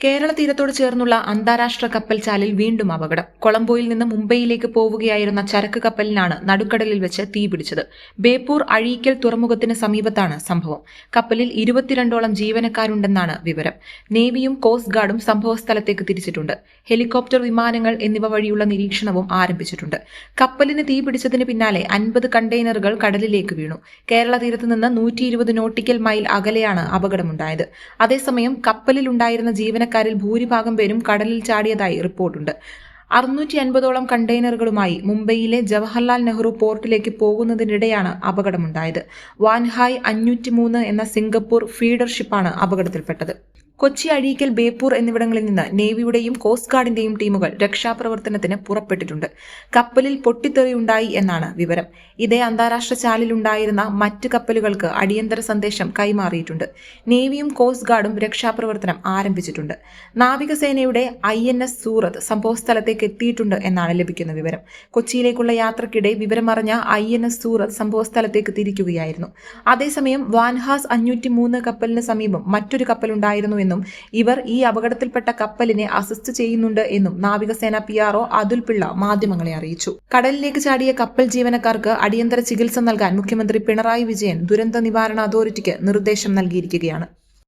കേരള തീരത്തോട് ചേർന്നുള്ള അന്താരാഷ്ട്ര കപ്പൽ ചാലിൽ വീണ്ടും അപകടം. കൊളംബോയിൽ നിന്ന് മുംബൈയിലേക്ക് പോവുകയായിരുന്ന ചരക്ക് കപ്പലിനാണ് നടുക്കടലിൽ വെച്ച് തീപിടിച്ചത് ബേപ്പൂർ അഴീക്കൽ തുറമുഖത്തിന് സമീപത്താണ് സംഭവം. കപ്പലിൽ ഇരുപത്തിരണ്ടോളം ജീവനക്കാരുണ്ടെന്നാണ് വിവരം. നേവിയും കോസ്റ്റ് ഗാർഡും സംഭവസ്ഥലത്തേക്ക് തിരിച്ചിട്ടുണ്ട്. ഹെലികോപ്റ്റർ വിമാനങ്ങൾ എന്നിവ വഴിയുള്ള നിരീക്ഷണവും ആരംഭിച്ചിട്ടുണ്ട്. കപ്പലിന് തീപിടിച്ചതിന് പിന്നാലെ അൻപത് കണ്ടെയ്നറുകൾ കടലിലേക്ക് വീണു. കേരള തീരത്ത് നിന്ന് നൂറ്റി നോട്ടിക്കൽ മൈൽ അകലെയാണ് അപകടമുണ്ടായത്. അതേസമയം കപ്പലിലുണ്ടായിരുന്ന ജീവനക്കാരിൽ ഭൂരിഭാഗം പേരും കടലിൽ ചാടിയതായി റിപ്പോർട്ടുണ്ട്. അറുന്നൂറ്റി അൻപതോളം കണ്ടെയ്നറുകളുമായി മുംബൈയിലെ ജവഹർലാൽ നെഹ്റു പോർട്ടിലേക്ക് പോകുന്നതിനിടെയാണ് അപകടമുണ്ടായത്. വാൻഹായ് അഞ്ഞൂറ്റിമൂന്ന് എന്ന സിംഗപ്പൂർ ഫീഡർ ഷിപ്പാണ് അപകടത്തിൽപ്പെട്ടത്. കൊച്ചി അഴീക്കൽ ബേപ്പൂർ എന്നിവിടങ്ങളിൽ നിന്ന് നേവിയുടെയും കോസ്റ്റ് ഗാർഡിന്റെയും ടീമുകൾ രക്ഷാപ്രവർത്തനത്തിന് പുറപ്പെട്ടിട്ടുണ്ട്. കപ്പലിൽ പൊട്ടിത്തെറിയുണ്ടായി എന്നാണ് വിവരം. ഇതേ അന്താരാഷ്ട്ര ചാലിലുണ്ടായിരുന്ന മറ്റ് കപ്പലുകൾക്ക് അടിയന്തര സന്ദേശം കൈമാറിയിട്ടുണ്ട്. നേവിയും കോസ്റ്റ് ഗാർഡും രക്ഷാപ്രവർത്തനം ആരംഭിച്ചിട്ടുണ്ട്. നാവികസേനയുടെ ഐ എൻ എസ് സൂറത്ത് സംഭവസ്ഥലത്തേക്ക് എത്തിയിട്ടുണ്ട് എന്നാണ് ലഭിക്കുന്ന വിവരം. കൊച്ചിയിലേക്കുള്ള യാത്രക്കിടെ വിവരമറിഞ്ഞ ഐ എൻ എസ് സൂറത്ത് സംഭവസ്ഥലത്തേക്ക് തിരിക്കുകയായിരുന്നു. അതേസമയം വാൻഹാസ് അഞ്ഞൂറ്റി മൂന്ന് കപ്പലിന് സമീപം മറ്റൊരു കപ്പലുണ്ടായിരുന്നു എന്നും ഇവർ ഈ അപകടത്തിൽപ്പെട്ട കപ്പലിനെ അസിസ്റ്റ് ചെയ്യുന്നുണ്ട് എന്നും നാവികസേന പി ആർഒ അതുൽ പിള്ള മാധ്യമങ്ങളെ അറിയിച്ചു. കടലിലേക്ക് ചാടിയ കപ്പൽ ജീവനക്കാർക്ക് അടിയന്തര ചികിത്സ നൽകാൻ മുഖ്യമന്ത്രി പിണറായി വിജയൻ ദുരന്ത നിവാരണ അതോറിറ്റിക്ക് നിർദ്ദേശം നൽകിയിരിക്കുകയാണ്.